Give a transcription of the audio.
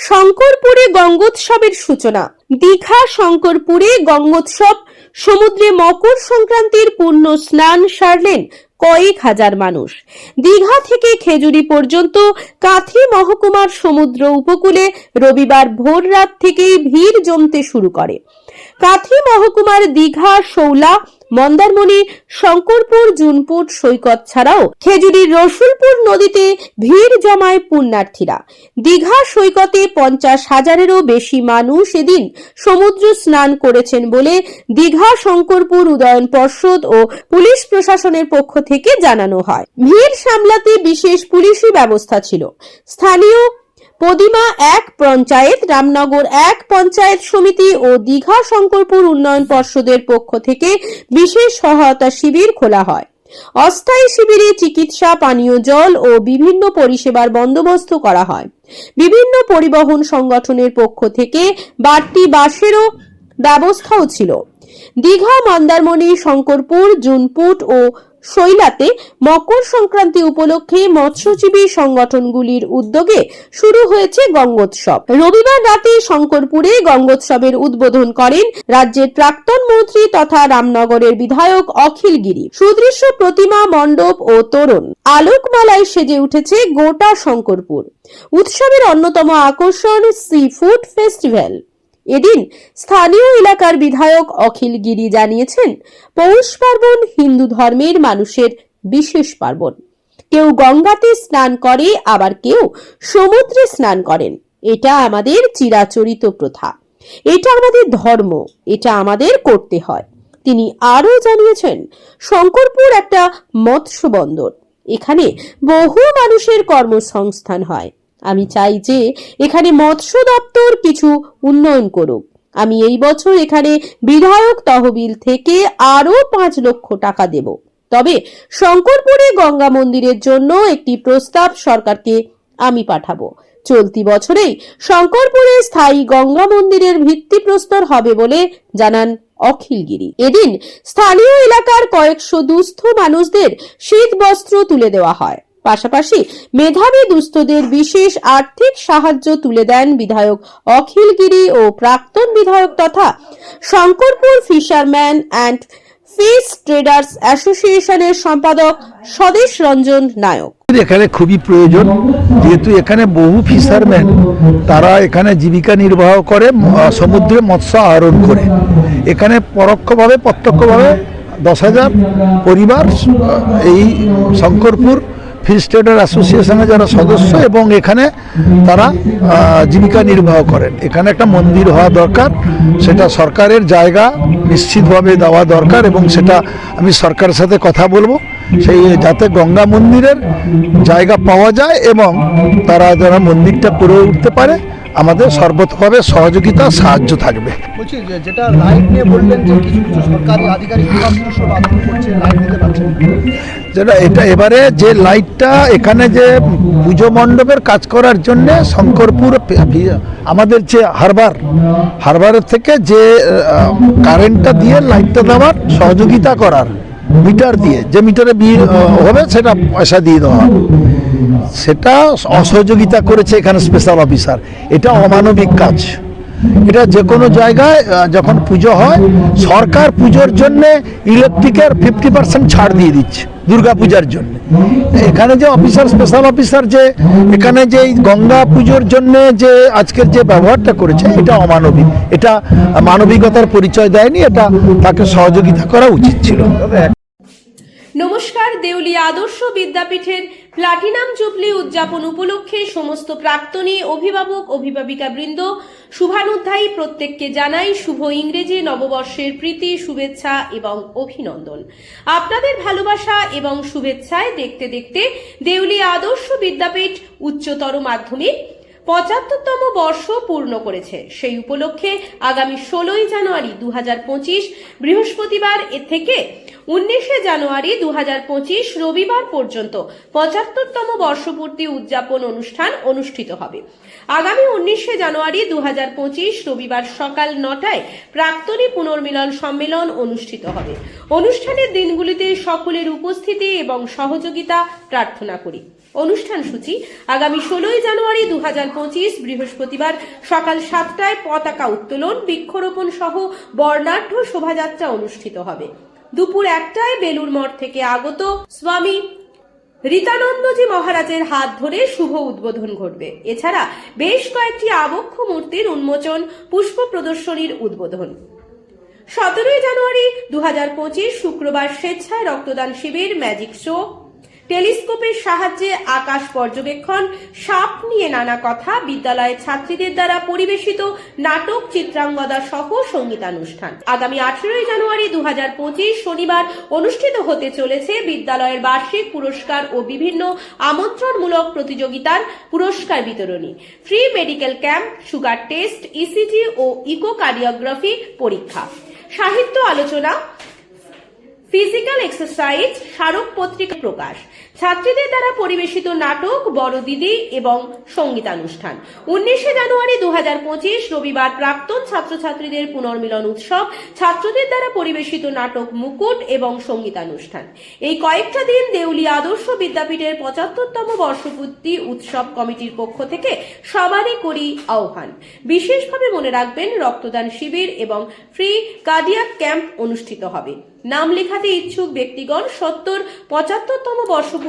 শঙ্করপুরে গঙ্গোৎসবের সূচনা। দীঘা, শঙ্করপুরে গঙ্গোৎসব। সমুদ্রে মকর সংক্রান্তির পূর্ণ স্নান সারলেন কয়েক হাজার মানুষ। দীঘা থেকে খেজুরি পর্যন্ত কাথি মহকুমার সমুদ্র উপকূলে রবিবার ভোর রাত থেকেই ভিড় জমতে শুরু করে। কাথি মহকুমার দীঘা, শৌলা মন্দারমণি, শঙ্করপুর, জুনপুর, সৈকত ছাড়াও খেজুরির রসুলপুর নদীতে ভিড় জমায় পুণ্যার্থীরা। দীঘা সৈকতে পঞ্চাশ হাজারেরও বেশি মানুষ এদিন সমুদ্র স্নান করেছেন বলে দীঘা শঙ্করপুর উদয়ন পর্ষদ ও পুলিশ প্রশাসনের পক্ষ থেকে জানানো হয়। ভিড় সামলাতে বিশেষ পুলিশি ব্যবস্থা ছিল। স্থানীয় পদিমা এক, পঞ্চায়েত, রামনগর এক, পঞ্চায়েত সমিতি ও দীঘা শঙ্করপুর উন্নয়ন পর্ষদের পক্ষ থেকে বিশেষ সহায়তা শিবির খোলা হয়। অস্থায়ী শিবিরে চিকিৎসা, পানীয় জল ও বিভিন্ন পরিষেবার বন্দোবস্ত করা হয়। বিভিন্ন পরিবহন সংগঠনের পক্ষ থেকে বাড়তি বাসেরও ব্যবস্থাও ছিল। দীঘা, মন্দারমণি, শঙ্করপুর, জুনপুট ও শৈলাতে মকর সংক্রান্তি উপলক্ষে মৎস্যজীবী সংগঠনগুলির উদ্যোগে শুরু হয়েছে গঙ্গোৎসব। রবিবার রাতে শঙ্করপুরে গঙ্গোৎসবের উদ্বোধন করেন রাজ্যের প্রাক্তন মন্ত্রী তথা রামনগরের বিধায়ক অখিল গিরি। সুদৃশ্য প্রতিমা, মণ্ডপ ও তোরণ আলোকমালায় সেজে উঠেছে গোটা শঙ্করপুর। উৎসবের অন্যতম আকর্ষণ, সি ফুড ফেস্টিভ্যাল। এদিন স্থানীয় এলাকার বিধায়ক অখিল গিরি জানিয়েছেন, পৌষ পার্বণ হিন্দু ধর্মের মানুষের বিশেষ পার্বণ। কেউ গঙ্গাতে স্নান করে, আবার কেউ সমুদ্রে স্নান করেন। এটা আমাদের চিরাচরিত প্রথা। এটা আমাদের ধর্ম, এটা আমাদের করতে হয়। তিনি আরও জানিয়েছেন, শঙ্করপুর একটা মৎস্য বন্দর। এখানে বহু মানুষের কর্মসংস্থান হয়। আমি চাই যে এখানে মৎস্য দপ্তর কিছু উন্নয়ন করুক। আমি এই বছর এখানে বিধায়ক তহবিল থেকে আরও পাঁচ লক্ষ টাকা দেব। তবে শঙ্করপুরে গঙ্গা মন্দিরের জন্য একটি প্রস্তাব সরকারকে আমি পাঠাবো। চলতি বছরেই শঙ্করপুরে স্থায়ী গঙ্গা মন্দিরের ভিত্তিপ্রস্তর হবে বলে জানান অখিলগিরি এদিন স্থানীয় এলাকার কয়েকশো দুস্থ মানুষদের শীত বস্ত্র তুলে দেওয়া হয়। পাশাপাশি মেধাবী দুস্থদের বিশেষ আর্থিক সাহায্য তুলে দেন বিধায়ক অখিলগিরি ও প্রাক্তন বিধায়ক তথা Shankarpur fisherman and fish traders অ্যাসোসিয়েশনের সম্পাদক স্বদেশ রঞ্জন নায়ক। এখানে খুবই প্রয়োজন, যেহেতু এখানে বহু ফিশারম্যান, তারা এখানে জীবিকা নির্বাহ করে সমুদ্রে মৎস্য আহরণ করে। এখানে পরোক্ষভাবে, প্রত্যক্ষভাবে দশ হাজার পরিবার এই শঙ্করপুর ফিশ ট্রেডার অ্যাসোসিয়েশনের যারা সদস্য এবং এখানে তারা জীবিকা নির্বাহ করেন। এখানে একটা মন্দির হওয়া দরকার, সেটা সরকারের জায়গা নিশ্চিতভাবে দেওয়া দরকার এবং সেটা আমি সরকারের সাথে কথা বলব। সেই যাতে গঙ্গা মন্দিরের জায়গা পাওয়া যায় এবং তারা যারা মন্দিরটা করে উঠতে পারে, আমাদের সর্বতভাবে সহযোগিতা, সাহায্য থাকবে। যেটা লাইট নিয়ে বললেন যে কিছু কিছু সরকারি আধিকারিক করছে লাইট দিতে পারছে না। যেটা, এটা এবারে যে লাইটটা এখানে যে পুজো মণ্ডপের কাজ করার জন্য শঙ্করপুর আমাদের যে হারবার, হারবারের থেকে যে কারেন্টটা দিয়ে লাইটটা দেওয়ার সহযোগিতা করার, মিটার দিয়ে, যে মিটারে বিল হবে সেটা পয়সা দিয়ে দেওয়া। সেটা অসহযোগিতা করেছে এখানে স্পেশাল অফিসার এটা অমানবিক কাজ। এটা যে কোনো জায়গায় যখন পুজো হয়, সরকার পুজোর জন্য ইলেকট্রিকের ফিফটি পার্সেন্ট ছাড় দিয়ে দিচ্ছে। দুর্গা পূজার জন্য। এখানে যে অফিসার স্পেশাল অফিসার যে, এখানে যে গঙ্গা পুজোর জন্য যে আজকের যে ব্যবহারটা করেছে, এটা অমানবিক। এটা মানবিকতার পরিচয় দেয়নি, এটা তাকে সহযোগিতা করা উচিত ছিল। নমস্কার দেউলিয়া আদর্শ বিদ্যাপীঠের প্লাটিনাম জুবলি উদযাপন উপলক্ষে সমস্ত প্রাক্তনী অভিভাবক, অভিভাবিকা বৃন্দ, শুভানুধ্যায়ী প্রত্যেককে জানাই শুভ ইংরেজি নববর্ষের প্রীতি, শুভেচ্ছা এবং অভিনন্দন। আপনাদের ভালোবাসা এবং শুভেচ্ছায় দেখতে দেখতে দেউলি আদর্শ বিদ্যাপীঠ উচ্চতর মাধ্যমিক পঁচাত্তরতম বর্ষ পূর্ণ করেছে। সেই উপলক্ষে আগামী ষোলোই জানুয়ারি দু হাজার পঁচিশ বৃহস্পতিবার এ থেকে উনিশে জানুয়ারি দু পঁচিশ রবিবার পর্যন্ত পঁচাত্তরতম বর্ষপূর্তি উদযাপন অনুষ্ঠান অনুষ্ঠিত হবে। আগামী উনিশে জানুয়ারি দু পঁচিশ রবিবার সকাল নটায় প্রাক্তনী পুনর্মিলন সম্মেলন অনুষ্ঠিত হবে। অনুষ্ঠানের দিনগুলিতে সকলের উপস্থিতি এবং সহযোগিতা প্রার্থনা করি। অনুষ্ঠান সূচি, আগামী ষোলোই জানুয়ারি দু হাজার পঁচিশ বৃহস্পতিবার সকাল সাতটায় পতাকা উত্তোলন, বৃক্ষরোপণ সহ বর্ণাঢ্য শোভাযাত্রা অনুষ্ঠিত হবে। দুপুর একটায় বেলুর মঠ থেকে আগত স্বামী রীতানন্দজি মহারাজের হাত ধরে শুভ উদ্বোধন ঘটবে। এছাড়া বেশ কয়েকটি আবক্ষ মূর্তির উন্মোচন, পুষ্প প্রদর্শনীর উদ্বোধন। সতেরোই জানুয়ারি দু হাজার পঁচিশ শুক্রবার স্বেচ্ছায় রক্তদান শিবির ম্যাজিক শো টেলিস্কোপের সাহায্যে আকাশ পর্যবেক্ষণ, সাপ নিয়ে নানা কথা বিদ্যালয়ের ছাত্রীদের দ্বারা পরিবেশিত নাটক, চিত্রাঙ্গদা সহ সঙ্গীতানুষ্ঠান। আগামী আঠেরোই জানুয়ারি দুহাজার পঁচিশ শনিবার অনুষ্ঠিত হতে চলেছে বিদ্যালয়ের বার্ষিক পুরস্কার ও বিভিন্ন আমন্ত্রণমূলক প্রতিযোগিতার পুরস্কার বিতরণী। Free medical camp, sugar test, ECG ও ইকোকার্ডিওগ্রাফি পরীক্ষা। সাহিত্য আলোচনা ফিজিক্যাল এক্সারসাইজ স্মারক পত্রিকা প্রকাশ ছাত্রীদের দ্বারা পরিবেশিত নাটক, বড় দিদি এবং সঙ্গীতানুষ্ঠান। উনিশে জানুয়ারি দু রবিবার প্রাক্তন ছাত্রছাত্রীদের পুনর্মিলন উৎসব, ছাত্রদের দ্বারা পরিবেশিত নাটক মুকুট এবং সঙ্গীতানুষ্ঠান। এই কয়েকটা দিন দেউলি আদর্শ বিদ্যাপীঠের পঁচাত্তরতম বর্ষপূর্তি উৎসব কমিটির পক্ষ থেকে সবারই করি আহ্বান। বিশেষভাবে মনে রাখবেন, রক্তদান শিবির এবং ফ্রি কার্ডিয়াক ক্যাম্প অনুষ্ঠিত হবে। নাম লেখাতে ইচ্ছুক ব্যক্তিগণ সত্তর পঁচাত্তরতম বর্ষপূর্তি